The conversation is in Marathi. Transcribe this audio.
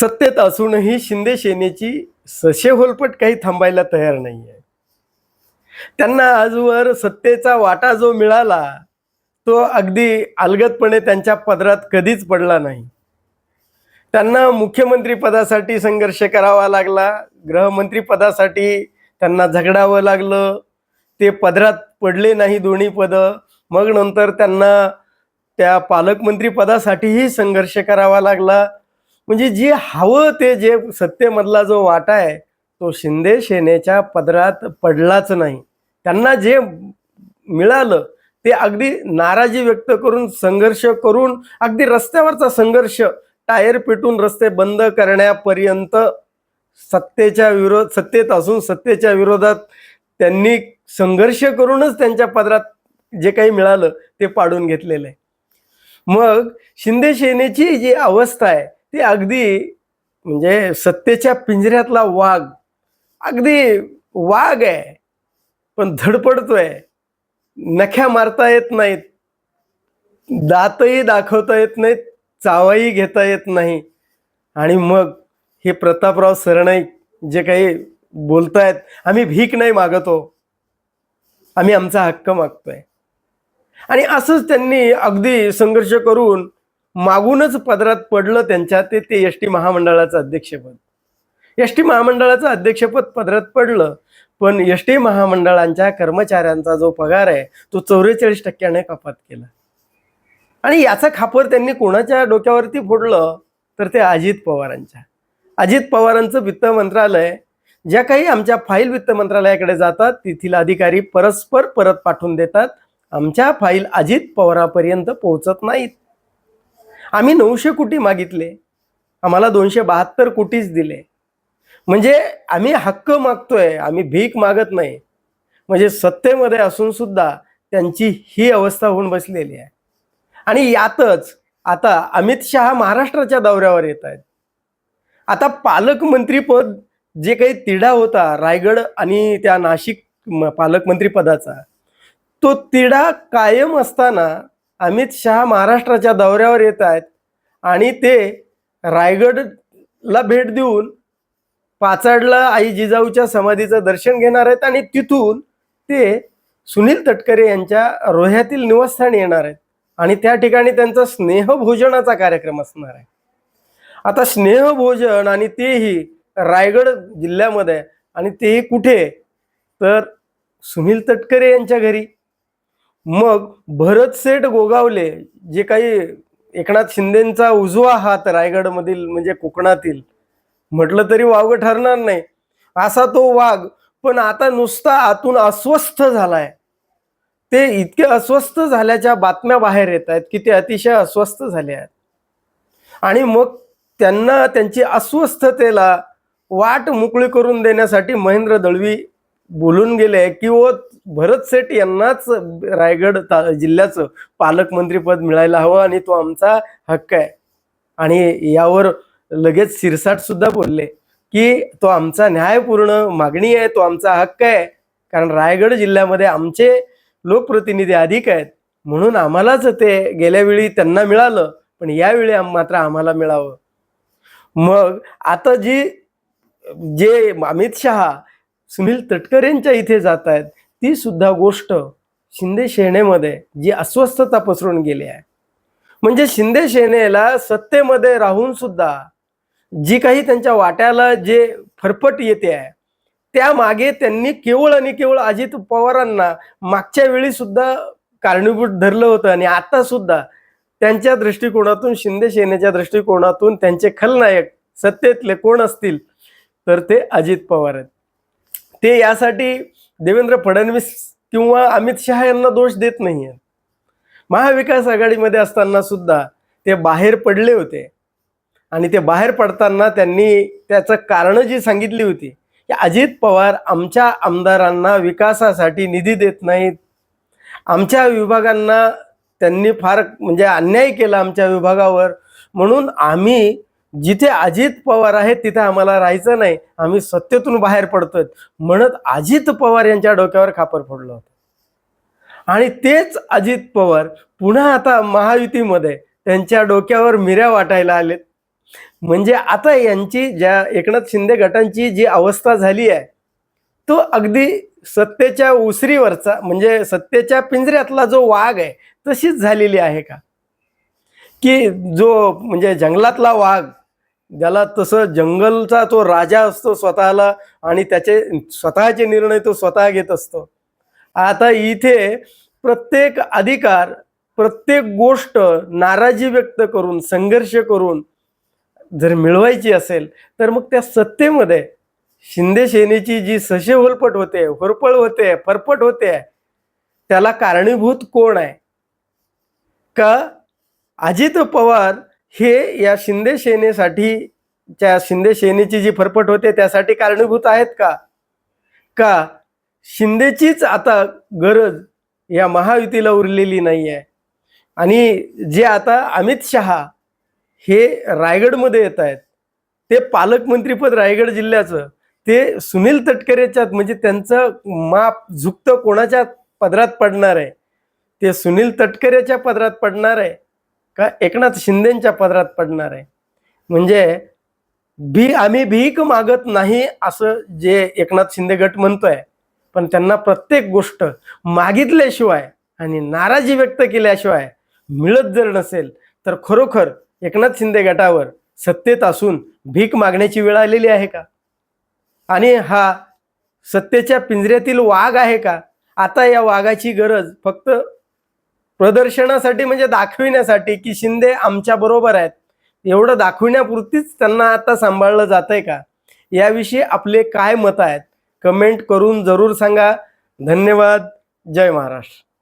सत्तेत असूनही शिंदे सेनेची सशे होलपट काही थांबायला तयार नाही आहे त्यांना आजवर सत्तेचा वाटा जो मिळाला तो अगदी अलगदपणे त्यांच्या पदरात कधीच पडला नाही. त्यांना मुख्यमंत्री पदासाठी संघर्ष करावा लागला गृहमंत्री पदासाठी त्यांना झगडावं लागलं ते पदरात पडले नाही दोन्ही पदं. मग नंतर त्यांना त्या पालकमंत्री पदासाठीही संघर्ष करावा लागला. म्हणजे जे हवं ते जे सत्तेमधला जो वाटा आहे तो शिंदे सेनेच्या पदरात पडलाच नाही. त्यांना जे मिळालं ते अगदी नाराजी व्यक्त करून संघर्ष करून अगदी रस्त्यावरचा संघर्ष टायर पेटून रस्ते बंद करण्यापर्यंत सत्तेच्या विरोध सत्तेत असून सत्तेच्या विरोधात त्यांनी संघर्ष करूनच त्यांच्या पदरात जे काही मिळालं ते पाडून घेतलेलं आहे. मग शिंदे सेनेची जी अवस्था आहे ते अगदी म्हणजे सत्तेच्या पिंजऱ्यातला वाघ. अगदी वाघ आहे पण धडपडतोय. नख्या मारता येत नाहीत. दातही दाखवता येत नाहीत चावाही घेता येत नाही. आणि मग हे प्रतापराव सरनाईक जे काही बोलतायत आम्ही भीक नाही मागतो. आम्ही आमचा हक्क मागतोय. आणि असंच त्यांनी अगदी संघर्ष करून मागूनच पदरात पडलं त्यांच्या ते ते एस टी महामंडळाचं अध्यक्षपद. एस टी महामंडळाचं अध्यक्षपद पदरात पडलं पण एस टी महामंडळांच्या कर्मचाऱ्यांचा जो पगार आहे तो चौवेचाळीस टक्क्याने कपात केला. आणि याचा खापर त्यांनी कोणाच्या डोक्यावरती फोडलं तर ते अजित पवारांच्या. अजित पवारांचं वित्त मंत्रालय ज्या काही आमच्या फाईल वित्त मंत्रालयाकडे जातात तेथील अधिकारी परस्पर परत पाठवून देतात. आमच्या फाईल अजित पवारापर्यंत पोहोचत नाहीत. आम्ही नऊशे कोटी मागितले. आम्हाला दोनशे बहात्तर कोटीच दिले. म्हणजे आम्ही हक्क मागतोय आम्ही भीक मागत नाही. म्हणजे सत्तेमध्ये असून सुद्धा त्यांची ही अवस्था होऊन बसलेली आहे. आणि यातच आता अमित शहा महाराष्ट्राच्या दौऱ्यावर येत आहेत. आता पालकमंत्रीपद जे काही तिढा होता रायगड आणि त्या नाशिक पालकमंत्रीपदाचा पालकमंत्री पदाचा तो तिढा कायम असताना अमित शहा महाराष्ट्राच्या दौऱ्यावर येत आहेत आणि ते रायगडला भेट देऊन पाचाडला आई जिजाऊच्या समाधीचं दर्शन घेणार आहेत आणि तिथून ते सुनील तटकरे यांच्या रोह्यातील निवासस्थानी येणार आहेत. आणि त्या ठिकाणी त्यांचा स्नेहभोजनाचा कार्यक्रम असणार आहे. आता स्नेहभोजन आणि तेही रायगड जिल्ह्यामध्ये आणि तेही कुठे? तर सुनील तटकरे यांच्या घरी. मग भरत सेठ गोगावले जे काही एकनाथ शिंदेचा उजवा हात रायगडमधील म्हणजे कोकणातील म्हटलं तरी वावगं ठरणार नाही. असा तो वाघ पण आता नुसता आतून अस्वस्थ झालाय. ते इतके अस्वस्थ झाल्याच्या बातम्या बाहेर येत आहेत की ते अतिशय अस्वस्थ झाले आहेत. आणि मग त्यांना त्यांची अस्वस्थतेला वाट मोकळी करून देण्यासाठी महेंद्र दळवी बोलून गेले की व भरत सेठ यांनाच रायगड ता जिल्ह्याचं पालकमंत्रीपद मिळायला हवं आणि तो आमचा हक्क आहे. आणि यावर लगेच सिरसाट सुद्धा बोलले की तो आमचा न्यायपूर्ण मागणी आहे तो आमचा हक्क आहे. कारण रायगड जिल्ह्यामध्ये आमचे लोकप्रतिनिधी अधिक आहेत. म्हणून आम्हालाच ते गेल्या वेळी त्यांना मिळालं पण यावेळी मात्र आम्हाला मिळावं. मग आता जी जे अमित शहा सुनील तटकरेंच्या इथे जात आहेत ती सुद्धा गोष्ट शिंदे सेनेमध्ये जी अस्वस्थता पसरून गेली आहे. म्हणजे शिंदे सेनेला सत्तेमध्ये राहून सुद्धा जी काही त्यांच्या वाट्याला जे फरफट येते आहे त्या मागे त्यांनी केवळ आणि केवळ अजित पवारांना मागच्या वेळी सुद्धा कारणीभूत धरलं होतं आणि आता सुद्धा त्यांच्या दृष्टिकोनातून शिंदे सेनेच्या दृष्टिकोनातून त्यांचे खलनायक सत्तेतले कोण असतील तर ते अजित पवार आहेत. ते यासाठी देवेंद्र फडणवीस किंवा अमित शहा यांना दोष देत नाही आहेत महाविकास आघाडीमध्ये असताना सुद्धा ते बाहेर पडले होते. आणि ते बाहेर पडताना त्यांनी त्याचं कारणं जी सांगितली होती की अजित पवार आमच्या आमदारांना विकासासाठी निधी देत नाहीत. आमच्या विभागांना त्यांनी फार म्हणजे अन्याय केला आमच्या विभागावर. म्हणून आम्ही जिथे अजित पवार आहेत तिथे आम्हाला राहायचं नाही. आम्ही सत्तेतून बाहेर पडतोय. म्हणत अजित पवार यांच्या डोक्यावर खापर फोडलं होतं. आणि तेच अजित पवार पुन्हा आता महायुतीमध्ये त्यांच्या डोक्यावर मिऱ्या वाटायला आलेत. म्हणजे आता यांची ज्या एकनाथ शिंदे गटांची जी अवस्था झाली आहे तो अगदी सत्तेच्या उसरीवरचा म्हणजे सत्तेच्या पिंजऱ्यातला जो वाघ आहे तशीच झालेली आहे का? की जो म्हणजे जंगलातला वाघ ज्याला तसं जंगलचा तो राजा असतो स्वतःला आणि त्याचे स्वतःचे निर्णय तो स्वतः घेत असतो. आता इथे प्रत्येक अधिकार प्रत्येक गोष्ट नाराजी व्यक्त करून संघर्ष करून जर मिळवायची असेल तर मग त्या सत्तेमध्ये शिंदे सेनेची जी सशे होलपट होते होरपळ होते फरफट होते त्याला कारणीभूत कोण आहे? का अजित पवार हे या शिंदे सेनेसाठी त्या शिंदे सेनेची जी फरफट होते त्यासाठी कारणीभूत आहेत का? का शिंदेचीच आता गरज या महायुतीला उरलेली नाही आहे आणि जे आता अमित शहा हे रायगडमध्ये येत आहेत ते पालकमंत्रीपद रायगड जिल्ह्याचं ते सुनील तटकरेच्यात म्हणजे त्यांचं माप झुकतं कोणाच्या पदरात पडणार आहे? ते सुनील तटकरेच्या पदरात पडणार आहे. का एकनाथ शिंदेच्या पदरात पडणार आहे. म्हणजे भी आम्ही भीक मागत नाही असं जे एकनाथ शिंदे गट म्हणतोय पण त्यांना प्रत्येक गोष्ट मागितल्याशिवाय आणि नाराजी व्यक्त केल्याशिवाय मिळत जर नसेल तर खरोखर एकनाथ शिंदे गटावर सत्तेत असून भीक मागण्याची वेळ आलेली आहे का? आणि हा सत्तेच्या पिंजऱ्यातील वाघ आहे का? आता या वाघाची गरज फक्त प्रदर्शनासाठी म्हणजे दाखविण्यासाठी की शिंदे आमच्या बरोबर आहेत. एवढं दाखविण्यापुरतीच त्यांना आता सांभाळलं जात आहे का? याविषयी आपले काय मत आहेत? कमेंट करून जरूर सांगा. धन्यवाद. जय महाराष्ट्र.